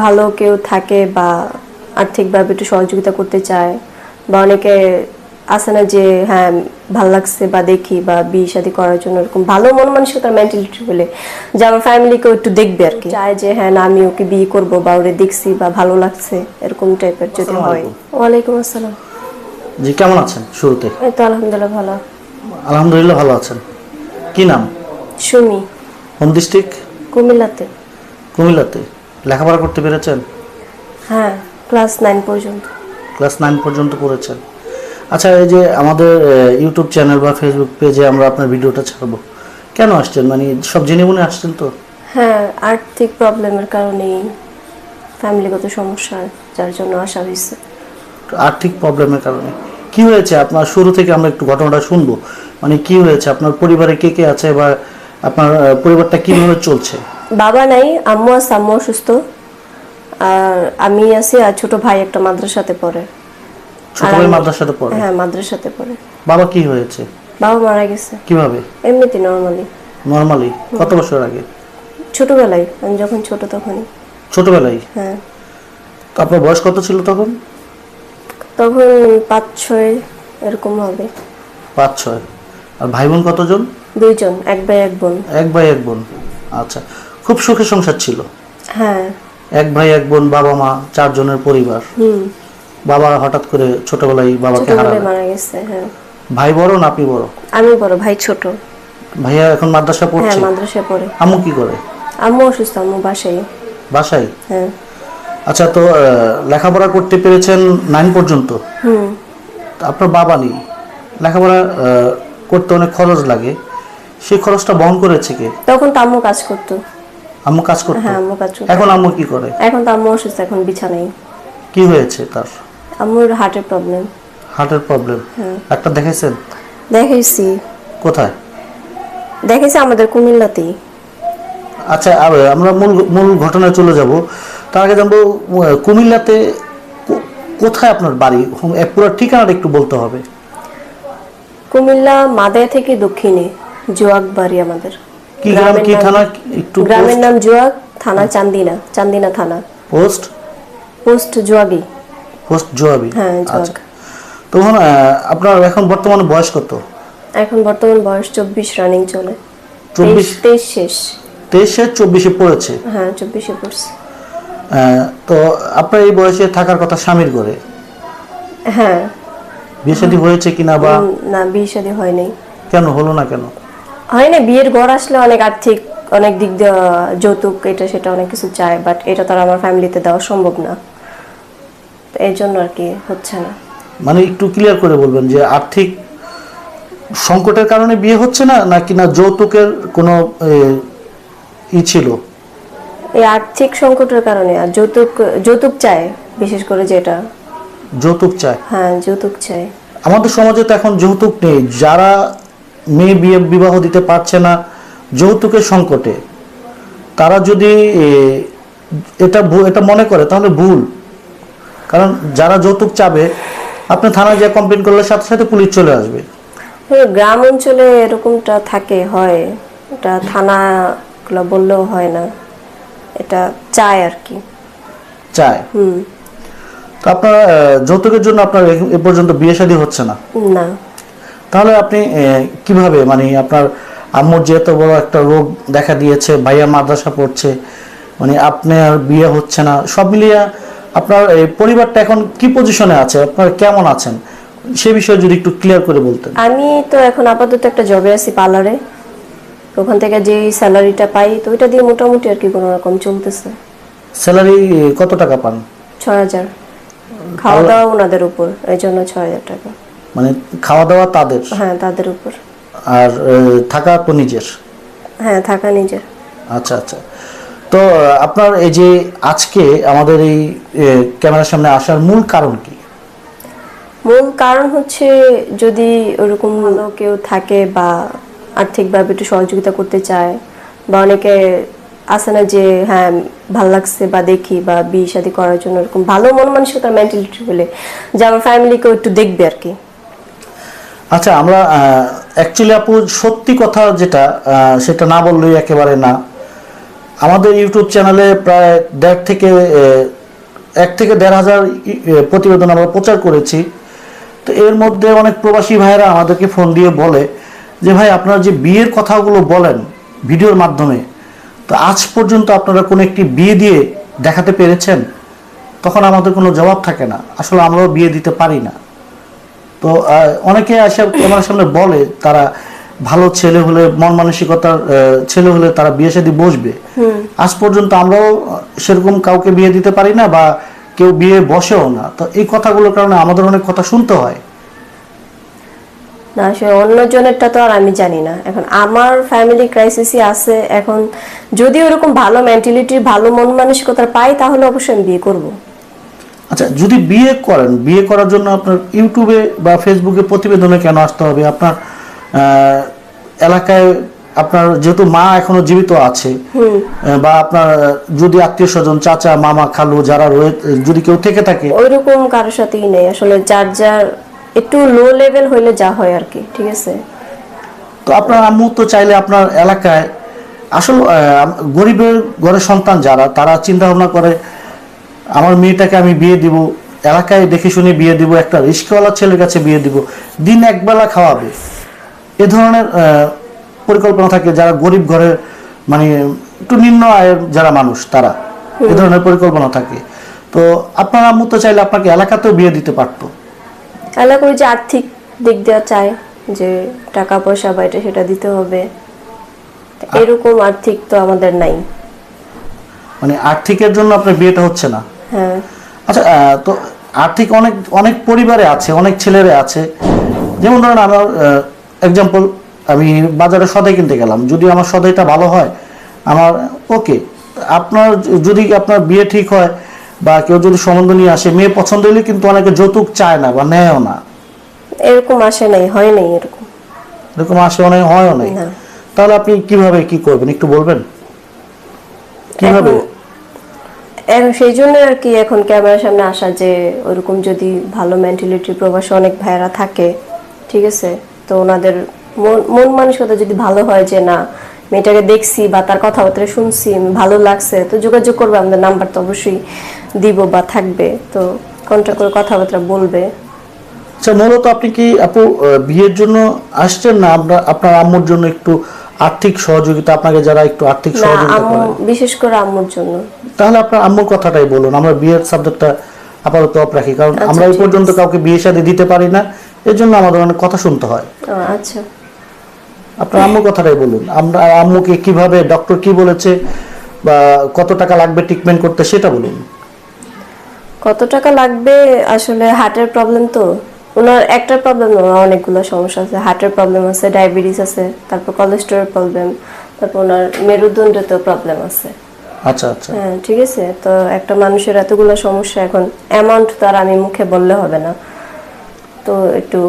ভালো কেউ থাকে বা আর্থিকভাবে একটু সহযোগিতা করতে চায় বা অনেকে আছে না যে হ্যাঁ ভালো লাগছে বা দেখি বা বিয়ে শাদী করার জন্য এরকম ভালো মন মানসিকতার মেন্টালিটি বলে যে আমার ফ্যামিলিকেও একটু দেখবে আর কি। চায় যে হ্যাঁ না আমি ওকে বিয়ে করব বা ওরে দেখছি বা ভালো লাগছে এরকম টাইপের যদি হয়। ওয়ালাইকুম আসসালাম। জি কেমন আছেন শুরুতে? এই তো আলহামদুলিল্লাহ ভালো। আলহামদুলিল্লাহ ভালো আছেন। কি নাম? সুমি। Home district? কুমিল্লাতে। কুমিল্লাতে। লেখাপড়া করতে পেরেছেন? হ্যাঁ ক্লাস নাইন পর্যন্ত। ক্লাস নাইন পর্যন্ত পড়েছেন আচ্ছা এই যে আমাদের ইউটিউব চ্যানেল বা ফেসবুক পেজে আমরা আপনার ভিডিওটা ছাড়বো। কেন আসছেন? মানে সব জেনে মনে আসছেন তো? হ্যাঁ আর্থিক প্রবলেমের কারণেই ফ্যামিলিগত সমস্যা যার জন্য আসা হয়েছে। আর্থিক প্রবলেমের কারণে। কি হয়েছে? আপনার শুরু থেকে আমরা একটু ঘটনাটা শুনব। মানে কি হয়েছে? আপনার পরিবারে কে কে আছে বা আপনার পরিবারটা কীভাবে চলছে? বাবা নাই আম্মু আছে আম্মু অসুস্থ আর আমি আছি আর ছোট ভাই একটা মাদ্রাসাতে পড়ে। ছোট ভাই মাদ্রাসাতে পড়ে? হ্যাঁ মাদ্রাসাতে পড়ে। বাবা কি হয়েছে? বাবা মারা গেছে। কীভাবে? এমনিতে নর্মালি নর্মালি কত বছর আগে? ছোটবেলায় আমি যখন ছোট তখনই। ছোটবেলায়? হ্যাঁ। তো আপনার বয়স কত ছিল তখন? তখন পাঁচ ছয় এরকম হবে। পাঁচ ছয়। আর ভাই বোন কতজন? দুইজন এক ভাই এক বোন। এক ভাই এক বোন। আচ্ছা। খুব সুখে সংসার ছিল। হ্যাঁ। এক ভাই এক বোন বাবা মা চারজনের পরিবার। বাবা হঠাৎ করে ছোটবেলায় বাবাকে হারালেন। মারা গেছে হ্যাঁ। ভাই বড় না আপনি বড়? আমি বড় ভাই ছোট। ভাইয়া এখন মাদ্রাসা পড়ছে? হ্যাঁ পড়ছে মাদ্রাসায় পড়ে। আম্মু কি করে? আম্মু অসুস্থ আম্মু বাসায়। বাসায়? হ্যাঁ। আচ্ছা তো লেখাপড়া করতে পেরেছেন নাইন পর্যন্ত? হুম। আপনার বাবা নেই। লেখাপড়া করতে অনেক খরচ লাগে। সেই খরচটা বহন করেছে কে? তখন তো আম্মু কাজ করতো। আম্মু কাজ করতো? হ্যাঁ আম্মু কাজ করতো। এখন আম্মু কি করে? এখন তো আম্মু অসুস্থ এখন বিছানায়। কি হয়েছে তার? আম্মুর হার্টের প্রবলেম হার্টের প্রবলেম হ্যাঁ। একটা দেখাইছেন দেখাইছি কোথায়? দেখেছি আমাদের কুমিল্লাতেই। আচ্ছা আ- আমরা মূল মূল ঘটনায় চলে যাব। তার আগে জানব কুমিল্লাতে কোথায় আপনার বাড়ি? পুরো ঠিকানাটা একটু বলতে হবে। কুমিল্লা মাদায়া থেকে দক্ষিণে জোয়াক বাড়ি আমাদের। কি গ্রাম কি থানা? একটু গ্রামের নাম থানা চান্দিনা চান্দিনা থানা। পোস্ট পোস্ট জোয়াগি। পোস্ট জোয়াবি হ্যাঁ আচ্ছা। আপনার এখন বর্তমানে বয়স কত? এখন বর্তমান বয়স চব্বিশ রানিং চলে। চব্বিশ? তেইশ- তেইশ শেষ। তেইশে চব্বিশে পড়েছে। হ্যাঁ চব্বিশে পড়ছে। তো আপনার এই বয়সে থাকার কথা স্বামীর ঘরে? হ্যাঁ। বিয়ে শাদী হয়েছে কিনা বা না বিয়ে শাদী হয়নি। কেন? হলো না কেন? হয় না বিয়ের ঘর আসলে অনেক আর্থিক অনেক দিক দিয়ে যৌতুক এটা সেটা অনেক কিছু চায় বাট এটা তো আর আমার ফ্যামিলিতে দেওয়া সম্ভব না। এই জন্য আর কি হচ্ছে না। মানে একটু ক্লিয়ার করে বলবেন যে আর্থিক সংকটের কারণে বিয়ে হচ্ছে না নাকি না যৌতুকের কোনো ই ছিল? এই আর্থিক সংকটের কারণে আর যৌতুক যৌতুক চায় বিশেষ করে যেটা। যৌতুক চায়? হ্যাঁ যৌতুক চায়। আমাদের সমাজে তো এখন যৌতুক নেই যারা মেয়ে বিয়ে বিবাহ দিতে পারছে না যৌতুকের সংকটে। তারা যদি এটা এটা মনে করে তাহলে ভুল। কারণ যারা যৌতুক চাবে আপনি থানায় যে কমপ্লেন করলে সাথে সাথে পুলিশ চলে আসবে। গ্রাম অঞ্চলে এরকমটা থাকে হয়। এটা থানাগুলো বললেও হয় না। এটা চায় আর কি। চায়? হুম। তো আপনার যৌতুকের জন্য আপনার এ পর্যন্ত বিয়ে শাদী হচ্ছে না? না। তাহলে আপনি কীভাবে মানে আপনার আম্মুর যে এত বড় একটা রোগ দেখা দিয়েছে ভাইয়া মাদ্রাসা পড়ছে মানে আপনার বিয়ে হচ্ছে না সব মিলিয়ে আপনার এই পরিবারটা এখন কি পজিশনে আছে? আপনার কেমন আছেন? সে বিষয়ে যদি একটু ক্লিয়ার করে বলতেন। আমি তো এখন আপাতত একটা জবে আছি পার্লারে ওখান থেকে যে স্যালারিটা পাই তো ওইটা দিয়ে মোটামুটি আর কি কোনো রকম চলতেছে। স্যালারি কত টাকা পান? ছয় হাজার। খাওয়া দাওয়া ওনাদের উপর এই জন্য ছয় হাজার টাকা। মানে খাওয়া দাওয়া তাদের? হ্যাঁ তাদের উপর। আর থাকা তো নিজের? হ্যাঁ থাকা নিজের। আচ্ছা আচ্ছা। তো আপনার এই যে আজকে আমাদের এই ক্যামেরার সামনে আসার মূল কারণ কি? মূল কারণ হচ্ছে যদি ওরকম ভালো কেউ থাকে বা আর্থিকভাবে একটু সহযোগিতা করতে চায় বা অনেকে আছে না যে হ্যাঁ ভালো লাগছে বা দেখি বা বিয়ে শাদী করার জন্য এরকম ভালো মন মানসিকতার মেন্টালিটি বলে যে আমার ফ্যামিলিকেও একটু দেখবে আর কি। আচ্ছা আমরা অ্যাকচুয়ালি আপু সত্যি কথা যেটা সেটা না বললেই একেবারে না। আমাদের ইউটিউব চ্যানেলে প্রায় দেড় থেকে এক থেকে দেড় হাজার প্রতিবেদন আমরা প্রচার করেছি। তো এর মধ্যে অনেক প্রবাসী ভাইরা আমাদেরকে ফোন দিয়ে বলে যে, ভাই, আপনারা যে বিয়ের কথাগুলো বলেন ভিডিওর মাধ্যমে, তো আজ পর্যন্ত আপনারা কোনো একটি বিয়ে দিয়ে দেখাতে পেরেছেন? তখন আমাদের কোনো জবাব থাকে না। আসলে আমরাও বিয়ে দিতে পারি না। তো অনেকে আসে আমার সামনে বলে তারা ভালো ছেলে হলে মন মানসিকতার ছেলে হলে তারা বিয়ে শাদী বসবে। আজ পর্যন্ত আমরাও সেরকম কাউকে বিয়ে দিতে পারি না বা কেউ বিয়ে বসেও না। তো এই কথাগুলোর কারণে আমাদের অনেক কথা শুনতে হয়। না আসলে অন্যজনেরটা তো আর আমি জানি না। এখন আমার ফ্যামিলি ক্রাইসিসই আছে। এখন যদি ওরকম ভালো মেন্টালিটি ভালো মন মানসিকতার পাই তাহলে অবশ্যই আমি বিয়ে করব। আচ্ছা যদি বিয়ে করেন বিয়ে করার জন্য আপনার ইউটিউবে বা ফেসবুকে প্রতিবেদনে কেন আসতে হবে? আপনার এলাকায় আপনার যেহেতু মা এখনও জীবিত আছে বা আপনার যদি আত্মীয় স্বজন চাচা মামা খালু যারা রয়ে যদি কেউ থেকে থাকে। ওইরকম কারোর সাথেই নেই। আসলে যার যার একটু লো লেভেল হইলে যা হয় আর কি ঠিক আছে? তো আপনার আম্মু তো চাইলে আপনার এলাকায় আসল গরিবের ঘরের সন্তান যারা তারা চিন্তা ভাবনা করে আমার মেয়েটাকে আমি বিয়ে দিব এলাকায় দেখে শুনে বিয়ে দিব একটা রিস্কওয়ালা ছেলের কাছে বিয়ে দিব দিন একবেলা খাওয়াবে। এ ধরনের পরিকল্পনা থাকে যারা গরিব ঘরের মানে একটু নিম্ন আয়ের যারা মানুষ তারা। এ ধরনের পরিকল্পনা থাকে। তো আপনার আম্মু তো চাইলে আপনাকে এলাকাতেও বিয়ে দিতে পারতো। এলাকা ওই যে আর্থিক দিক দেওয়া চায় যে টাকা পয়সা বা এটা সেটা দিতে হবে এরকম আর্থিক তো আমাদের নাই। মানে আর্থিকের জন্য আপনার বিয়েটা হচ্ছে না। আচ্ছা তো আর্থিক অনেক অনেক পরিবারে আছে অনেক ছেলেরা আছে। যেমন ধরেন আমার এক্সাম্পল আমি বাজারে সদাই কিনতে গেলাম। যদি আমার সদাইটা ভালো হয় আমার ওকে আপনার যদি আপনার বিয়ে ঠিক হয় বা কেউ যদি সম্বন্ধ নিয়ে আসে মেয়ে পছন্দ হলে কিন্তু অনেকে যৌতুক চায় না বা নেয়ও না। এরকম আসে নাই হয় নাই এরকম। এরকম আসে অনেক হয়ও নাই। তাহলে আপনি কীভাবে কি করবেন একটু বলবেন? কীভাবে? সেই জন্য আর কি এখন ক্যামেরার সামনে আসা যে ওরকম যদি ভালো মেন্টালিটি প্রবাসী অনেক ভাইয়েরা থাকে ঠিক আছে? তো ওনাদের মন- মন মানসিকতা যদি ভালো হয় যে না মেয়েটাকে দেখছি বা তার কথাবার্তা শুনছি ভালো লাগছে তো যোগাযোগ করবে আমাদের নাম্বার তো অবশ্যই দিব বা থাকবে। তো কন্ট্যাক্ট করে কথাবার্তা বলবে। আচ্ছা মূলত আপনি কি আপু বিয়ের জন্য আসছেন না? আপনার আপনার আম্মুর জন্য একটু আর্থিক সহযোগিতা আপনাকে যারা একটু আর্থিক সহযোগিতা করে বিশেষ করে আম্মুর জন্য। তাহলে আপনার আম্মুর কথাটাই বলুন। আমরা বিয়ের সাবজেক্টটা আপাতত অফ রাখি। কারণ আচ্ছা, আমরা এই পর্যন্ত কাউকে বিয়ে শাদী দিতে পারি না। এর জন্য আমাদের অনেক কথা শুনতে হয়। আচ্ছা। আপনার আম্মুর কথাটাই বলুন। আমরা আম্মুকে কীভাবে ডক্টর কি বলেছে বা কত টাকা লাগবে ট্রিটমেন্ট করতে সেটা বলুন। কত টাকা লাগবে? আসলে হার্টের প্রবলেম তো। ওনার একটা প্রবলেম না ওনার অনেকগুলো সমস্যা আছে। হার্টের প্রবলেম আছে ডায়াবেটিস আছে তারপর কোলেস্টেরল প্রবলেম তারপর ওনার মেরুদণ্ডতেও প্রবলেম আছে। আচ্ছা আচ্ছা। হ্যাঁ ঠিক আছে। তো একটা মানুষের এতগুলো সমস্যা এখন অ্যামাউন্ট তো আর আমি মুখে বললে হবে না। তো একটু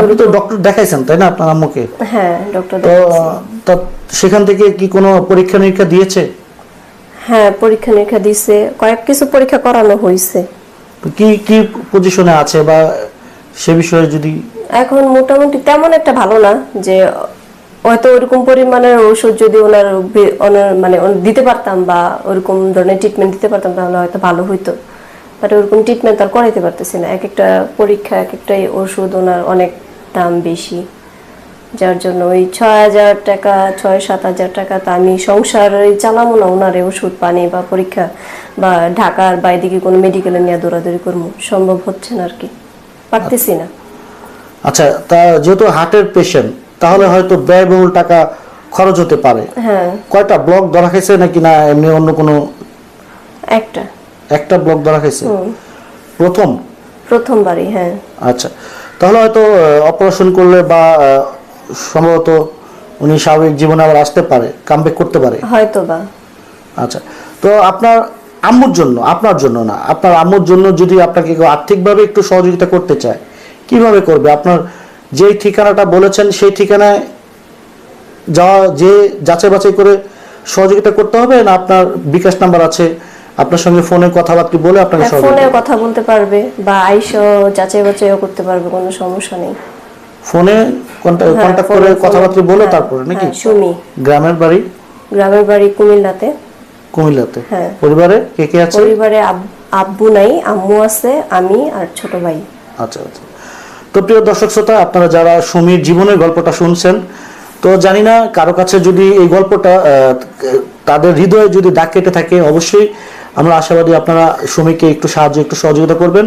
আপনি তো ডক্টর দেখাইছেন তাই না আপনার আম্মুকে? হ্যাঁ ডক্টর তো সেখান থেকে কি কোনো পরীক্ষা নিরীক্ষা দিয়েছে? হ্যাঁ পরীক্ষা নিরীক্ষা দিছে কয়েক কিছু পরীক্ষা করানো হয়েছে। কি কি পজিশনে আছে বা সে বিষয়ে যদি এখন মোটামুটি তেমন একটা ভালো না যে হয়তো ওরকম পরিমাণের ওষুধ যদি ওনার মানে দিতে পারতাম বা ওরকম ধরনের ট্রিটমেন্ট দিতে পারতাম, তাহলে হয়তো ভালো হইতো। বাট ওরকম ট্রিটমেন্ট আর করাইতে পারতেছি না। এক একটা পরীক্ষা এক একটা ওষুধ ওনার অনেক দাম বেশি। যার জন্য ওই ছয় হাজার টাকা, ছয়, সাত হাজার টাকা তো আমি সংসার চালাবো না ওনার ওষুধ পানি বা পরীক্ষা বা ঢাকার বা এদিকে কোনো মেডিকেলে নিয়ে দৌড়াদৌড়ি করব সম্ভব হচ্ছে না আর কি। পারতেছি না। আচ্ছা তা যেহেতু হার্টের পেশেন্ট তাহলে হয়তো ব্যয়বহুল টাকা খরচ হতে পারে। হ্যাঁ। কয়টা ব্লক ধরা খাইছে নাকি না এমনি অন্য কোনো? একটা। একটা ব্লক ধরা খাইছে? প্রথম? প্রথমবারই হ্যাঁ। আচ্ছা। তাহলে হয়তো অপারেশন করলে বা সম্ভবত উনি স্বাভাবিক জীবনে আবার আসতে পারে কামব্যাক করতে পারে। হয়তো বা আচ্ছা। তো আপনার আম্মুর জন্য আপনার জন্য না আপনার আম্মুর জন্য যদি আপনাকে কেউ আর্থিকভাবে একটু সহযোগিতা করতে চায় কীভাবে করবে? আপনার যেই ঠিকানাটা বলেছেন সেই ঠিকানায় যাওয়া যে যাচাই বাছাই করে সহযোগিতা করতে হবে না আপনার বিকাশ নাম্বার আছে আপনার সঙ্গে ফোনে কথাবার্তা বলে আপনাকে হ্যাঁ, ফোনে কথা বলতে পারবে বা আইসো যাচাই বাছাইও করতে পারবে কোনো সমস্যা নেই। ফোনে কন্ট্যাক্ট হ্যাঁ, করে কথাবার্তা বলে হ্যাঁ, তারপরে নাকি? সুমি গ্রামের বাড়ি? গ্রামের বাড়ি কুমিল্লাতে। কুমিল্লাতে? হ্যাঁ। পরিবারে কে কে আছে? পরিবারে আব্বু নাই আম্মু আছে আমি আর ছোট ভাই। আচ্ছা আচ্ছা। তো প্রিয় দর্শক শ্রোতা, আপনারা যারা সুমির জীবনের গল্পটা শুনছেন, তো জানি না, কারও কাছে যদি এই গল্পটা তাদের হৃদয়ে যদি দাগ কেটে থাকে, অবশ্যই আমরা আশাবাদী আপনারা সুমিকে একটু সাহায্য, একটু সহযোগিতা করবেন।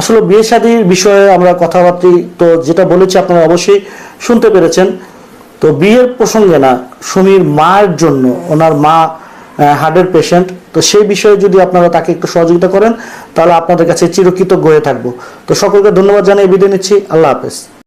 আসলে বিয়ে শাদীর বিষয়ে আমরা কথাবার্তা, তো যেটা বলেছি আপনারা অবশ্যই শুনতে পেরেছেন। তো বিয়ের প্রসঙ্গে না, সুমির মায়ের জন্য, ওনার মা হার্টের পেশেন্ট তো সেই বিষয়ে যদি আপনারা তাকে একটু সহযোগিতা করেন, তাহলে আপনাদের কাছে চিরকৃতজ্ঞ হয়ে থাকব। তো সকলকে ধন্যবাদ জানিয়ে বিদায় নিচ্ছি। আল্লাহ হাফেজ।